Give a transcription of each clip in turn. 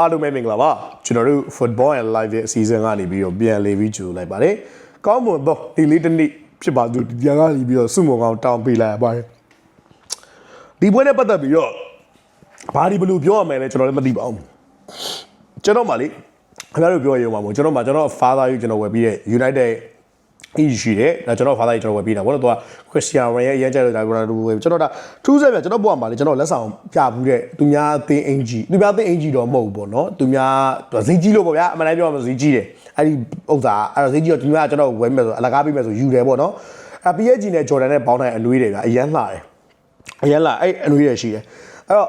အားလုံးပဲမင်္ဂလာပါကျွန်တော်တို့ football and live ရဲ့အစီအစဉ်ကနေပြီးတော့ပြန်လေပြီးကြိုလိုက်ပါတယ်ကောင်းမွန်တော့ဒီလေးတစ်နေ့ဖြစ်ပါသူဒီကနေပြီးတော့စုမုံကောင်တောင်းပေးလိုက်ရပါတယ်ဒီပွဲနဲ့ပတ်သက်ပြီးတော့ဘာဒီဘယ်လိုပြောရမလဲကျွန်တော်လည်းမသိပါဘူးကျွန်တော်မှလေခင်ဗျားတို့ပြောရုံပါမို့ကျွန်တော်မှကျွန်တော် father ကြီးကျွန်တော်ဝယ်ပြီးတဲ့ United အီရှိတယ်ဒါကျွန်တော် father ကြီးကျွန်တော်ဝယ်ပြီးတာဘောတော့သူက Christian Ray ရဲ့အရင်ကျတဲ့ဒါကျွန်တော်ဝယ်ကျွန်တော်ဒါထူးဆဲပြကျွန်တော်ဘွားမှာလေကျွန်တော်လက်ဆောင်ပြဘူးတဲ့သူများအသင်းအင်ဂျီသူများအသင်းအင်ဂျီတော့မဟုတ်ဘူးပေါ့နော်သူများဈေးကြီးလို့ပေါ့ဗျာအမှန်တမ်းပြောမှဈေးကြီးတယ်အဲ့ဒီဥစ္စာအဲ့တော့ဈေးကြီးတော့သူများကျွန်တော်ဝယ်မယ်ဆိုအလကားပေးမယ်ဆိုယူတယ်ပေါ့နော်အ PSG နဲ့ Jordan နဲ့ပေါင်းတဲ့အနွေးတွေဗျာအရန်လှတယ်အရန်လှအဲ့အနွေးတွေရှိတယ်အဲ့တော့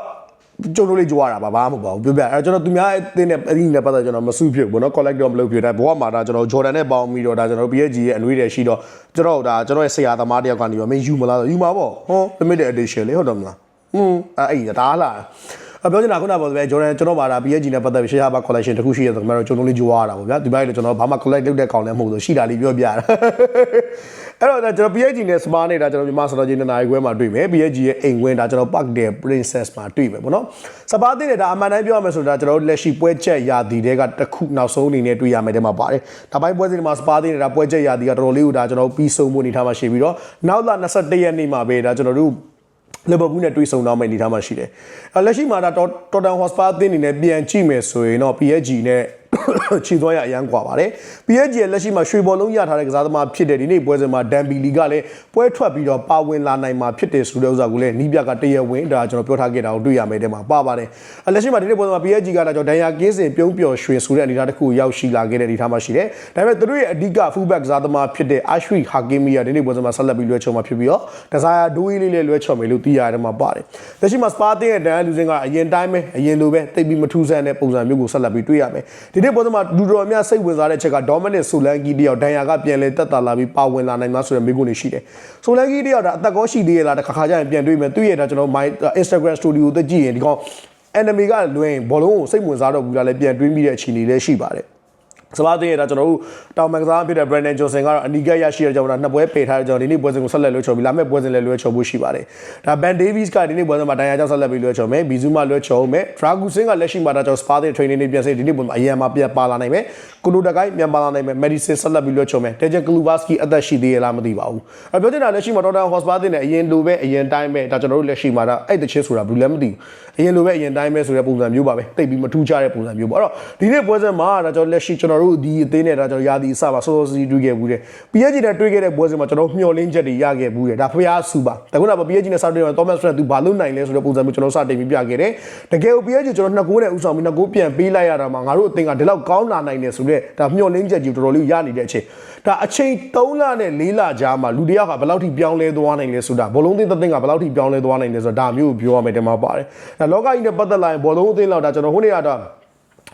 ကျွန်တော်လေးကြွားတာပါဘာမှမပေါ့ဘူးပြောပြအဲ့ကျွန်တော်သူများအသင်းနဲ့အရင်နဲ့ပတ်သက်ကျွန်တော်မစုဖြစ်ဘူးเนาะ collect တော့မလုပ်ဖြစ်တယ်ဘောကမှာဒါကျွန်တော် Jordan နဲ့ပေါင်းပြီးတော့ဒါကျွန်တော် PSG ရဲ့အနွေးတွေရှိတော့ကျွန်တော်ဒါကျွန်တော်ရဲ့ဆရာသမားတယောက်ကနေတော့မင်းယူမလားဆိုယူမှာပေါ့ဟော limited edition လေဟုတ်တယ်မလားဟွန်းအဲ့အဲ့ဒါလားအပြောချင်တာခုနကပြောပဲ Jordan ကျွန်တော်ပါတာ PSG နဲ့ပတ်သက်ပြီး share ပါ collection တခုရှိရဆိုတော့ကျွန်တော်ကျွန်တော်လေးကြွားတာပေါ့ဗျာဒီဘက်လည်းကျွန်တော်ဘာမှ collect လုပ်တဲ့ကောင်လည်းမဟုတ်လို့ရှိတာလေးပြောပြတာ အဲ့တော့ကျွန်တော် PSG နဲ့ Spa နဲ့ဒါကျွန်တော်မြန်မာစတော်ကြီးနှစ်နာရီခွဲမှာတွေ့မယ် PSG ရဲ့အိမ်ဝင်းဒါကျွန်တော် Park the Princess မှာတွေ့မယ်ပေါ့နော်စပါးသိတဲ့ဒါအမှန်တမ်းပြောရမယ်ဆိုတော့ကျွန်တော်လက်ရှိပွဲချက်ရာသီတွေကတစ်ခုနောက်ဆုံးအနေနဲ့တွေ့ရမယ်တဲ့မှာပါတယ်ဒါပိုင်းပွဲစဉ်မှာစပါးသိတဲ့ဒါပွဲချက်ရာသီကတော်တော်လေးကိုဒါကျွန်တော်ပြီးဆုံးဖို့အနေထားမှာရှိပြီးတော့နောက်လ21ရက်နေ့မှာပဲဒါကျွန်တော်တို့လီဗာပူးနဲ့တွေ့ဆုံတော့မယ့်အနေအထားမှာရှိတယ်။အဲလက်ရှိမှာဒါတော်တန်ဟော့စပါအသင်းအနေနဲ့ပြန်ကြည့်မယ်ဆိုရင်တော့ PSG နဲ့ခြေသွမ်းရအရန်ကွာပါတယ် PSG ရဲ့လက်ရှိမှာရွှေဘောလုံးရထားတဲ့ကစားသမားဖြစ်တဲ့ဒီနေ့ပွဲစဉ်မှာဒန်ဘီလီကလည်းပွဲထွက်ပြီးတော့ပါဝင်လာနိုင်မှာဖြစ်တယ်ဆိုတဲ့ဥစ္စာကိုလည်းနီးပြကတရားဝင်ဒါကျွန်တော်ပြောထားခဲ့တာကိုတွေ့ရမယ်တဲ့မှာပါပါတယ်လက်ရှိမှာဒီနေ့ပွဲစဉ်မှာ PSG ကလည်းကျွန်တော်ဒန်ယာကင်းစင်ပြုံးပျော်ရွှင်ဆိုတဲ့အနေအထားတစ်ခုရောက်ရှိလာခဲ့တဲ့အနေအထားမှာရှိတယ်ဒါပေမဲ့သူတို့ရဲ့အဓိက fullback ကစားသမားဖြစ်တဲ့ Ashri Hakimi ကဒီနေ့ပွဲစဉ်မှာဆက်လက်ပြီးလွှဲချော်မှာဖြစ်ပြီးတော့ဒဇာယာဒိုးလေးလည်းလွှဲချော်မယ်လို့သိရတယ်မှာပါတယ်လက်ရှိမှာ Spartan ရဲ့ဒန်ယာလူစင်ကအရင်တိုင်းပဲအရင်လိုပဲတိတ်ပြီးမထူးဆန်းတဲ့ပုံစံမျိုးကိုဆက်လက်ပြီးတွေ့ရမယ်ဒီနေ့ပွဲစဉ်မှာလူတော်များစိတ်ဝင်စားတဲ့ချက်က Dominic Solanke တယောက်ဒန်ယာကပြန်လဲတက်တာလာပြီးပါဝင်လာနိုင်မှာဆိုတဲ့မိကုန်းတွေရှိတယ်။ Solanke တယောက်ဒါအသက်ကောရှိသေးရလားတခါခါကျရင်ပြန်တွေ့မယ်။သူ့ရဲ့ဒါကျွန်တော် my Instagram story ကိုတက်ကြည့်ရင်ဒီကောင် enemy ကလွင်ဘောလုံးကိုစိတ်ဝင်စားတော့ဘူးလားလည်းပြန်တွေးမိတဲ့အခြေအနေလည်းရှိပါတယ် စပါးတဲ့ဒါကျွန်တော်တို့တောင်မန်ကစားဖြစ်တဲ့ Brandon Johnson ကတော့အနီးကပ်ရရှိတဲ့ကြောင့်နှစ်ပွဲပယ်ထားတဲ့ကြောင့်ဒီနေ့ပွဲစဉ်ကိုဆက်လက်လွှဲချော်ပြီးလာမယ့်ပွဲစဉ်လည်းလွှဲချော်ဖို့ရှိပါတယ်။ဒါ Ben Davies ကဒီနေ့ပွဲစဉ်မှာဒဏ်ရာကြောင့်ဆက်လက်ပြီးလွှဲချော်မယ်။ဘီဇူမာလွှဲချော်မယ်။ Dragusin ကလက်ရှိမှာဒါကြောင့် Spa တဲ့ training တွေပြန်ဆက်ဒီနေ့ပွဲမှာအရန်မှာပြန်ပါလာနိုင်မယ်။ကုလိုတကိုင်းပြန်ပါလာနိုင်မယ်။ Medicine ဆက်လက်ပြီးလွှဲချော်မယ်။ Dejan Klubaski အသက်ရှိသေးရလားမသိပါဘူး။အဲပြောချင်တာလက်ရှိမှာ Tottenham Hotspur တဲ့နဲ့အရင်လိုပဲအရင်တိုင်းပဲဒါကျွန်တော်တို့လက်ရှိမှာဒါအဲ့တချင်းဆိုတာဘူးလည်းမသိဘူး။အရင်လိုပဲအရင်တိုင်းပဲဆိုတဲ့ပုံစံမျိုးပါပဲ။တိတ်ပြီးမထူးခြားတဲ့ပုံစံမျိုးပေါ့။အဲ့တော့ဒီနေ့ပွဲစဉ်မှာဒါကျွန်တော်လက်ရှိကျွန်တော်တို့ဒီအသင်းနဲ့ဒါကျွန်တော်ရာသီအစပါစောစောစီးတွေ့ခဲ့ဘူးတဲ့ PSG နဲ့တွေ့ခဲ့တဲ့ပွဲစဉ်မှာကျွန်တော်မျှော်လင့်ချက်တွေရခဲ့ဘူးတဲ့ဒါဖျားစုပါဒါခုနက PSG နဲ့စတင်တော့ Thomas Frank သူဘာလုပ်နိုင်လဲဆိုတဲ့ပုံစံမျိုးကျွန်တော်စတင်ပြီးပြခဲ့တယ်တကယ်ကို PSG ကျွန်တော်နှစ်ကိုးနဲ့ဥဆောင်ပြီးနှစ်ကိုးပြန်ပေးလိုက်ရတာမှာငါတို့အသင်းကဒီလောက်ကောင်းလာနိုင်တယ်ဆိုတော့ဒါမျှော်လင့်ချက်ကြီးတော်တော်လေးရနေတဲ့အချိန်ဒါအချိန်3လနဲ့4လကြာမှာလူတယောက်ကဘယ်လောက်ထိပြောင်းလဲသွားနိုင်လဲဆိုတာဘောလုံးသင်းသင်းကဘယ်လောက်ထိပြောင်းလဲသွားနိုင်လဲဆိုတာဒါမျိုးကိုပြောရမယ်တမပါတယ်ဒါလောကကြီးနဲ့ပတ်သက်လာရင်ဘောလုံးအသင်းလောက်ဒါကျွန်တော်ဟိုနေ့ကတော့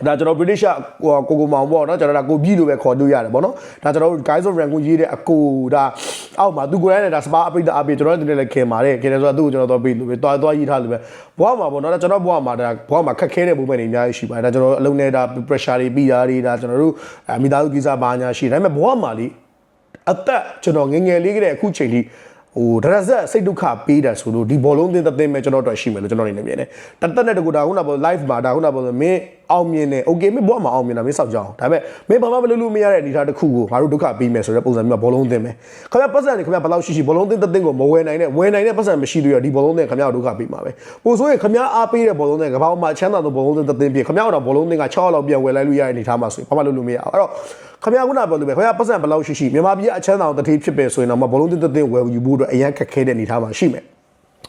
ဒါကျွန်တော် British ဟိုကိုကိုမောင်ပေါ့နော်ကျွန်တော်ဒါကိုပြည်လို့ပဲခေါ်လို့ရတယ်ပေါ့နော်ဒါကျွန်တော်တို့ guys of rank ကိုရေးတဲ့အကိုဒါအောက်မှာသူကိုယ်တိုင်နဲ့ဒါစပါအပိတ်အပိတ်ကျွန်တော်တို့လည်းခင်ပါတယ်ခင်တယ်ဆိုတော့သူ့ကိုကျွန်တော်တော့ပြီးလို့ပဲတွားတွားရေးထားလို့ပဲဘွားမှာပေါ့နော်ဒါကျွန်တော်ဘွားမှာဒါဘွားမှာခက်ခဲတဲ့ပုံမှန်တွေအများကြီးရှိပါတယ်ဒါကျွန်တော်အလုံးနဲ့ဒါ pressure တွေပြီးတာတွေဒါကျွန်တော်တို့မိသားစုကိစ္စဘာညာရှိတယ်ဒါပေမဲ့ဘွားမှာလीအသက်ကျွန်တော်ငငယ်လေးကတည်းကအခုချိန်ထိ ဟိုဒရဇက်စိတ်ဒုက္ခပေးတယ်ဆိုလို့ဒီဘောလုံးသင်းသင်းမဲ့ကျွန်တော်တို့ရှိမယ်လို့ကျွန်တော်နေနေမြင်တယ်တသက်နဲ့တကူဒါခုနကပေါ့ live မှာဒါခုနကပေါ့မင်းအောင်မြင်တယ် okay မင်းဘောမှာအောင်မြင်တာမင်းစောက်ကြအောင်ဒါပေမဲ့မင်းဘာမှမလုပ်လို့မရတဲ့အနေအထားတစ်ခုကိုငါတို့ဒုက္ခပေးမယ်ဆိုတဲ့ပုံစံမျိုးဘောလုံးသင်းမယ်ခင်ဗျပတ်စံနေခင်ဗျဘယ်လောက်ရှိရှိဘောလုံးသင်းသင်းကိုမဝယ်နိုင်တဲ့ဝယ်နိုင်တဲ့ပတ်စံမရှိသေးတော့ဒီဘောလုံးသင်းခင်ဗျဒုက္ခပေးမှာပဲပို့ဆိုရင်ခင်ဗျအားပေးတဲ့ဘောလုံးသင်းကဘာမှချမ်းသာတဲ့ဘောလုံးသင်းသင်းပြခင်ဗျတော့ဘောလုံးသင်းက6လောက်ပြန်ဝယ်လိုက်လို့ရတဲ့အနေအထားမှာဆိုရင်ဘာမှလုပ်လို့မရအောင်အဲ့တော့ ခမရခုနပြောလို့ပဲခမရပတ်စံဘယ်လောက်ရှိရှိမြန်မာပြည်အချမ်းသာအောင်တတိဖြစ်ပဲဆိုရင်တော့မဘလုံးတင်းတင်းဝယ်ယူဖို့အတွက်အရန်ခက်ခဲတဲ့အနေအထားမှာရှိမယ်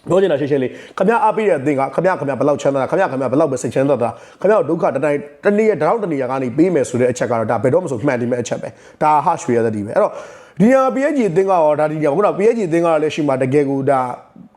ပြောချင်တာရှင်းရှင်းလေးခမရအားပေးတဲ့အသင်ကခမရခမရဘယ်လောက်ချမ်းသာတာခမရခမရဘယ်လောက်ပဲစိတ်ချမ်းသာတာခမရဒုက္ခတတိုင်းတနေ့တရောင်းတနေ့ကနေပေးမယ်ဆိုတဲ့အချက်ကတော့ဒါဘယ်တော့မှဆိုမှန်တယ်မဲ့အချက်ပဲဒါဟာရွှေရတဲ့ဒီပဲအဲ့တော့ဒီဟာ PSG အသင်းကရောဒါဒီကခုန PSG အသင်းကလည်းရှိမှတကယ်ကိုဒါ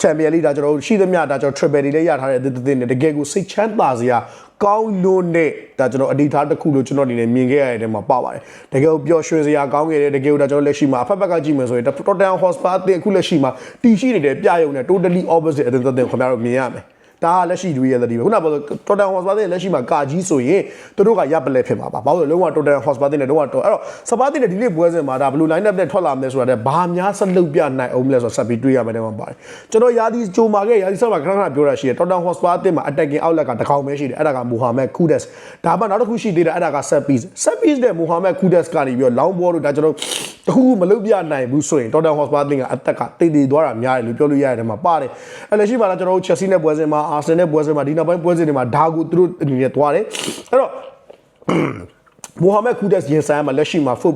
ချန်ပီယံလိဒါကျွန်တော်တို့ရှိသမျှဒါကျွန်တော် triple တွေလည်းရထားတဲ့အသင်းအသင်းနဲ့တကယ်ကိုစိတ်ချမ်းသာစရာ ကောင်းလို့နဲ့ဒါကျွန်တော်အဒီထားတစ်ခုလို့ကျွန်တော်အနေနဲ့မြင်ခဲ့ရတဲ့ထဲမှာပါပါတယ်တကယ်ကိုပျော်ရွှင်စရာကောင်းခဲ့တယ်တကယ်ကိုဒါကျွန်တော်လက်ရှိမှာအဖက်ဖက်ကကြည့်မယ်ဆိုရင် Tottenham Hotspur အသင်းအခုလက်ရှိမှာတီရှိနေတဲ့ပြယုံနဲ့ totally opposite အသင်းသက်သက်ခင်ဗျားတို့မြင်ရမယ် ဒါကလက်ရှိ reality ပဲခုနကပြောဆို Tottenham Hotspur တဲ့လက်ရှိမှာကာကြီးဆိုရင်သူတို့ကရပ်ပလက်ဖြစ်မှာပါဘာလို့လဲလုံးဝ Tottenham Hotspur တဲ့နဲ့လုံးဝတော့အဲ့တော့စပါးတဲ့ဒီနေ့ပွဲစဉ်မှာဒါဘယ်လို line up နဲ့ထွက်လာမလဲဆိုတာတဲ့ဘာများဆက်လုပ်ပြနိုင်အောင်မလဲဆိုတော့ဆက်ပြီးတွေးရမယ်တဲ့မှာပါတယ်ကျွန်တော်ယာဒီဂျိုမာကယာဒီဆော့မှာခဏခဏပြောတာရှိတယ် Tottenham Hotspur တဲ့မှာ attacking outlet ကတကောင်ပဲရှိတယ်အဲ့ဒါက Mohamed Kudus ဒါမှနောက်တစ်ခုရှိသေးတယ်အဲ့ဒါက set piece set piece တဲ့ Mohamed Kudus ကနေပြီးတော့ long ball လို့ဒါကျွန်တော် တခုခုမလုပ်ပြနိုင်ဘူးဆိုရင် Tottenham Hotspur တင်ကအသက်ကတိတ်တိတ်သွားတာများတယ်လို့ပြောလို့ရတယ်မှာပါတယ်အဲ့လက်ရှိမှာတော့ကျွန်တော်တို့ Chelsea နဲ့ပွဲစဉ်မှာ Arsenal နဲ့ပွဲစဉ်မှာဒီနောက်ပိုင်းပွဲစဉ်တွေမှာဒါကိုသူတို့အနေနဲ့သွားတယ်အဲ့တော့ မိုဟာမက်ကူဒက်ရင်ဆိုင်မှာလက်ရှိမှာဖုတ်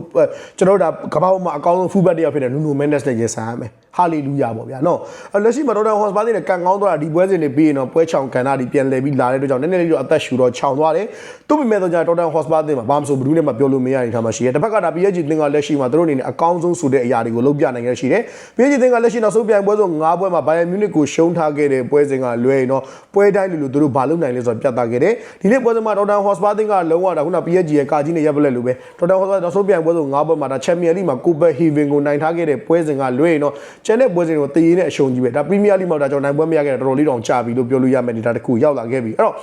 ကျွန်တော်တို့ဒါကမ္ဘာပေါ်မှာအကောင်းဆုံးဖူဘက်တစ်ယောက်ဖြစ်တဲ့နူနိုမန်ဒက်စ်နဲ့ရင်ဆိုင်ရမယ်ဟာလေလုယာပေါ့ဗျာနော်လက်ရှိမှာဒေါက်တာဟွန်စပါးတဲ့ကန်ကောင်းသွားတာဒီပွဲစဉ်တွေပြီးရင်တော့ပွဲချောင်ကန်တာဒီပြန်လဲပြီးလာတဲ့အတွက်ကြောင့်နည်းနည်းလေးတော့အသက်ရှူတော့ချောင်သွားတယ်သူ့ပေမဲ့တော့ကြာဒေါက်တာဟွန်စပါးတဲ့မှာဘာမှမဆိုဘူးနဲ့မှပြောလို့မရတဲ့ထားမှရှိတယ်တစ်ဖက်ကဒါ PSG သင်ကလက်ရှိမှာသူတို့အနေနဲ့အကောင်းဆုံးဆိုတဲ့အရာတွေကိုလုပ်ပြနိုင်ရရှိတယ် PSG သင်ကလက်ရှိနောက်ဆုံးပြိုင်ပွဲဆုံး၅ပွဲမှာဘိုင်ယန်မြူနစ်ကိုရှုံးထားခဲ့တဲ့ပွဲစဉ်ကလွဲရင်တော့ပွဲတိုင်းလူလူသူတို့ဘာလုပ်နိုင်လဲဆိုတော့ပြတ်သားခဲ့တယ်ဒီနေ့ပွဲစဉ်မှာဒေါက်တာဟွန်စပါးသင်ကလုံးဝဒါခုန PSG ရဲ့ကာကြီးနဲ့ရပ်ပလက်လိုပဲဒေါက်တာဟွန်စပါးနောက်ဆုံးပြိုင်ပွဲဆုံး၅ပွဲမှာဒါချန်ပီယံလိမှာကိုပက်ဟီဗင်ကိုနိုင်ထားခဲ့တဲ့ပွဲစဉ်ကလွဲရင်တော့ကျန်တဲ့ပွဲစဉ်တွေကိုတည်ရတဲ့အရှုံးကြီးပဲဒါပရီးမီးယားလိမှာဒါကျွန်တော်နိုင်ပွဲမရခဲ့တာတော်တော်လေးတောင်ကြာပြီလို့ပြောလို့ရမယ်နေတာတစ်ခုရောက်လာခဲ့ပြီအဲ့တော့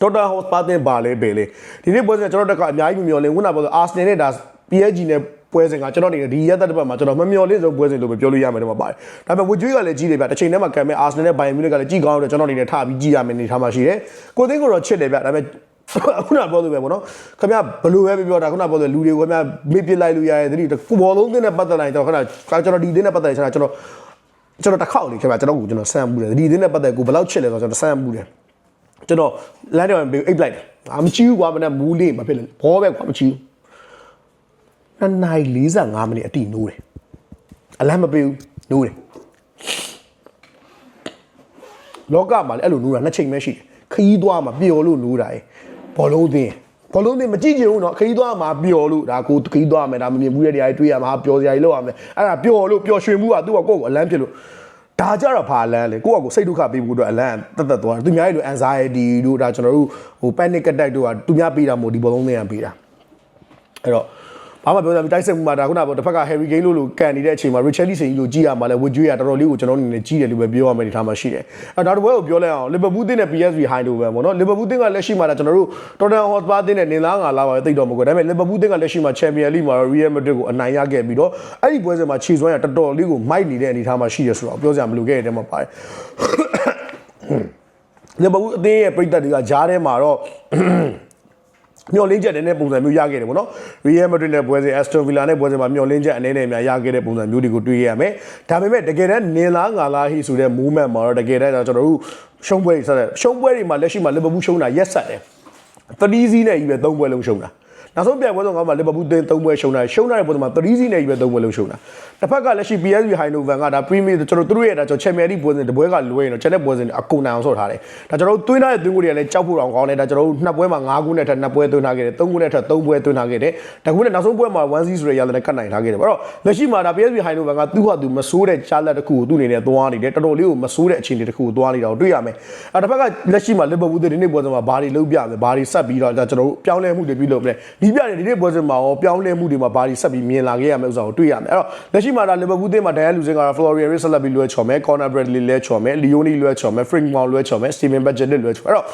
ဒေါက်တာဟော့ပါတင်ပါလဲပဲလေဒီနေ့ပွဲစဉ်ကျွန်တော်တို့ကအများကြီးမမျှော်လင့်ခုနကပြောဆိုအာဆနယ်နဲ့ဒါ PSG နဲ့ပွဲစဉ်ကကျွန်တော်အနေနဲ့ဒီရက်သက်တစ်ပတ်မှာကျွန်တော်မမျှော်လင့်ဆုံးပွဲစဉ်လို့ပဲပြောလို့ရမယ်တော့မှာပါတယ်ဒါပေမဲ့ဝကျွေးကလည်းကြီးတယ်ဗျတစ်ချိန်တည်းမှာကံမဲ့အာဆနယ်နဲ့ဘိုင်ယန်မြူနစ်ကလည်းကြီးကောင်းတယ်ကျွန်တော်အနေနဲ့ထားပြီးကြီးရမယ်နေထားမှရှိတယ်ကိုသိန်းကိုတော့ချစ်တယ်ဗျဒါပေမဲ့ ခုနပြောသူပဲပေါ့နော်ခင်ဗျဘလို့ပဲပြောတာခုနပြောသူလူတွေကိုခင်ဗျမေ့ပစ်လိုက်လို့ရရဲ့တတိဖူဘောလုံးသင်းနဲ့ပတ်သက်လိုက်တော့ခဏကျွန်တော်ဒီသင်းနဲ့ပတ်သက်ချင်တာကျွန်တော်ကျွန်တော်တစ်ခေါက်လေခင်ဗျကျွန်တော်ကိုကျွန်တော်ဆမ်းမှုတယ်ဒီသင်းနဲ့ပတ်သက်ကိုဘယ်လောက်ချစ်လဲဆိုတော့ကျွန်တော်ဆမ်းမှုတယ်ကျွန်တော်လမ်းတော်ပေးအိတ်လိုက်တယ်အာမချီဘူးကွာမနဲ့မူးလေးမဖြစ်လေဘောပဲကွာမချီဘူးနှစ်နာရီ45မိနစ်အတိနိုးတယ်အလမ်းမပေးဘူးနိုးတယ်လောကမှာလည်းအဲ့လိုနိုးတာနှစ်ချိန်ပဲရှိတယ်ခရီးသွားမှာပျော်လို့နိုးတာ ਏ ဘောလုံးသင်းဘောလုံးသင်းမကြည့်ချင်ဘူးနော်ခရီးသွားမှာပျော်လို့ဒါကိုခရီးသွားမယ်ဒါမမြင်ဘူးတဲ့တရားတွေတွေ့ရမှာပျော်စရာတွေလောက်ရမယ်အဲ့ဒါပျော်လို့ပျော်ရွှင်မှုကသူ့ကကိုယ့်ကိုအလန်းဖြစ်လို့ဒါကြတော့ဘာလန်းလဲကိုယ့်အကိုစိတ်ဒုက္ခပေးဖို့အတွက်အလန်းတက်တက်သွားတယ်သူများရဲ့လို anxiety တို့ဒါကျွန်တော်တို့ဟို panic attack တို့ကသူများပေးတာမို့ဒီဘောလုံးသင်းကပေးတာအဲ့တော့ ဘာမှပြောတာတိုက်စစ်မှုမှာဒါခုနကတစ်ဖက်က Harry Kane လို့လို့ကန်နေတဲ့အချိန်မှာ Richarlison ကြီးကိုကြည့်ရမှာလဲဝကြွေးရတော်တော်လေးကိုကျွန်တော်အနေနဲ့ကြီးတယ်လို့ပဲပြောရမယ်ဒီထားမှာရှိတယ်။အဲဒါတော့ဘယ်ကိုပြောလဲအောင် Liverpool တင်းနဲ့ PSV Eindhoven ပေါ့နော် Liverpool တင်းကလက်ရှိမှာဒါကျွန်တော်တို့ Tottenham Hotspur တင်းနဲ့နင်လားငါလားပါပဲသိတော့မကွဒါပေမဲ့ Liverpool တင်းကလက်ရှိမှာ Champions League မှာ Real Madrid ကိုအနိုင်ရခဲ့ပြီးတော့အဲ့ဒီပွဲစဉ်မှာခြေစွမ်းရတော်တော်လေးကိုမိုက်နေတဲ့အနေထားမှာရှိရဆိုတော့ပြောစရာမလိုခဲ့တဲ့တဲမှာပါတယ်။ Liverpool အသင်းရဲ့ပြိတ္တတွေကဂျားထဲမှာတော့ မျော်လင့်ချက်တဲ့ပုံစံမျိုးရခဲ့တယ်ပေါ့နော်။ Real Madrid နဲ့ပွဲစဉ် Aston Villa နဲ့ပွဲစဉ်မှာမျော်လင့်ချက်အနေနဲ့များရခဲ့တဲ့ပုံစံမျိုးတွေကိုတွေ့ရရမယ်။ဒါပေမဲ့တကယ်တမ်းနင်လားငါလားဟိဆိုတဲ့ movement မှာတော့တကယ်တမ်းကျွန်တော်တို့ရှုံးပွဲတွေဆက်တဲ့ရှုံးပွဲတွေမှာလက်ရှိမှာ Liverpool ရှုံးတာရက်ဆက်တယ်။3စီးနဲ့ကြီးပဲ3ပွဲလုံးရှုံးတာ။ နောက်ဆုံးပြိုင်ပွဲဆုံးကမှလီဗာပူးတင်း၃ပွဲရှုံးတာရှုံးတဲ့ပုံစံမှာ3စီးနဲ့ကြီးပဲ၃ပွဲလုံးရှုံးတာတစ်ဖက်ကလက်ရှိ PSV Eindhoven ကဒါ Premier ကျွန်တော်တို့ရဲ့ဒါကျွန်တော် Champions League ပွဲစဉ်တပွဲကလွဲရင်တော့ချက်တဲ့ပွဲစဉ်အကုန်နိုင်အောင်ဆော့ထားတယ်ဒါကျွန်တော်တို့သွင်းထားတဲ့သွင်းကိုတွေကလည်းကြောက်ဖို့တောင်ကောင်းတယ်ဒါကျွန်တော်တို့နှစ်ပွဲမှာ၅ခုနဲ့ထက်နှစ်ပွဲသွင်းထားခဲ့တယ်၃ခုနဲ့ထက်၃ပွဲသွင်းထားခဲ့တယ်ဒါခုနဲ့နောက်ဆုံးပွဲမှာ1 0ဆိုတဲ့ရလနဲ့ကတ်နိုင်ထားခဲ့တယ်ဘာလို့လက်ရှိမှာဒါ PSV Eindhoven ကသူ့ဟာသူမဆိုးတဲ့ချားလက်တစ်ခုကိုသူ့အနေနဲ့သွားနေတယ်တော်တော်လေးကိုမဆိုးတဲ့အခြေအနေတစ်ခုကိုသွားနေတာကိုတွေ့ရမယ်အဲတစ်ဖက်ကလက်ရှိမှာ Liverpool ဒီနေ့ပွဲစဉ်မှာဘာတွေလုပ်ပြမယ်ဘာတွေဆက်ပြီးတော့ဒါကျွန်တော်တို့ပြောင်းလဲမှုတွေပြုလုပ်မယ်ဒီပြတယ်ဒီနေ့ပွဲစဉ်မှာရောပြောင်းလဲမှုတွေမှာဘာတွေဆက်ပြီးမြင်လာခဲ့ရမယ်ဥစ္စာကိုတွေ့ရမယ်အဲ့တော့လက်ရှိမှာဒါ Liverpool တင်းမှာဒန်ယန်လူစင်က Florian Reis ဆက်လက်ပြီးလွှဲချော်မယ် Conor Bradley လဲချော်မယ် Leone လွှဲချော်မယ် Frank Mount လွှဲချော်မယ် Steven Bergwijn လွှဲချော်အဲ့တော့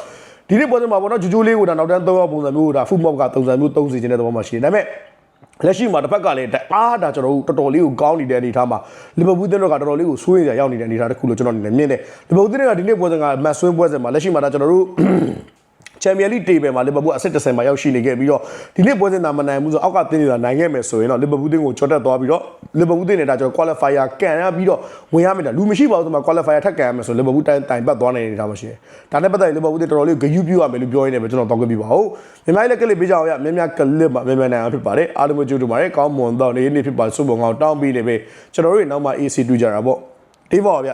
ဒီနေ့ပွဲစဉ်မှာပေါ့နော်ဂျူဂျူလေးကိုဒါနောက်တန်း၃ယောက်ပုံစံမျိုးဒါ football ကပုံစံမျိုး၃စီခြင်းတဲ့သဘောမှာရှိတယ်ဒါပေမဲ့လက်ရှိမှာတစ်ဖက်ကလည်းအားဒါကျွန်တော်တို့တော်တော်လေးကိုကောင်းနေတဲ့အနေအထားမှာလီဗာပူးတင်းတို့ကတော်တော်လေးကိုစိုးရိမ်စရာရောက်နေတဲ့အနေအထားတစ်ခုလို့ကျွန်တော်အနေနဲ့မြင်တယ်လီဗာပူးတင်းကဒီနေ့ပွဲစဉ်ကမတ်ဆွင်းပွဲစဉ်မှာလက်ရှိမှာဒါကျွန်တော်တို့ ချန်ပီယံလိတေဘယ်မှာလီဗာပူးအဆင့်10မှာရောက်ရှိနေခဲ့ပြီးတော့ဒီနေ့ပွဲစဉ်သာမနိုင်ဘူးဆိုအောက်ကတင်းနေတာနိုင်ခဲ့မယ်ဆိုရင်တော့လီဗာပူးတင်းကိုချော့တက်သွားပြီးတော့လီဗာပူးတင်းနေတာကျွန်တော် qualifier ကန်ရပြီးတော့ဝင်ရမယ်ဒါလူမရှိပါဘူးဆိုမှ qualifier ထပ်ကန်ရမယ်ဆိုလီဗာပူးတိုင်တိုင်ပတ်သွားနေတဲ့အနေအထားမှာရှိတယ်ဒါနဲ့ပတ်သက်ရင်လီဗာပူးတင်းတော်တော်လေးဂယုပြုရမယ်လို့ပြောရင်းနဲ့ပဲကျွန်တော်တောက်ခဲ့ပြပါဦးမြန်မာလည်းကလစ်ပေးကြအောင်ရမြန်မြန်ကလစ်မှာမြန်မြန်နိုင်အောင်ဖြစ်ပါတယ်အားလုံးကြိုးတူပါတယ်ကောင်းမွန်တော့နေ့နေ့ဖြစ်ပါစုံပုံအောင်တောင်းပြီးနေပဲကျွန်တော်တို့နောက်မှ AC တူကြတာပေါ့ဒီပေါ့ဗျ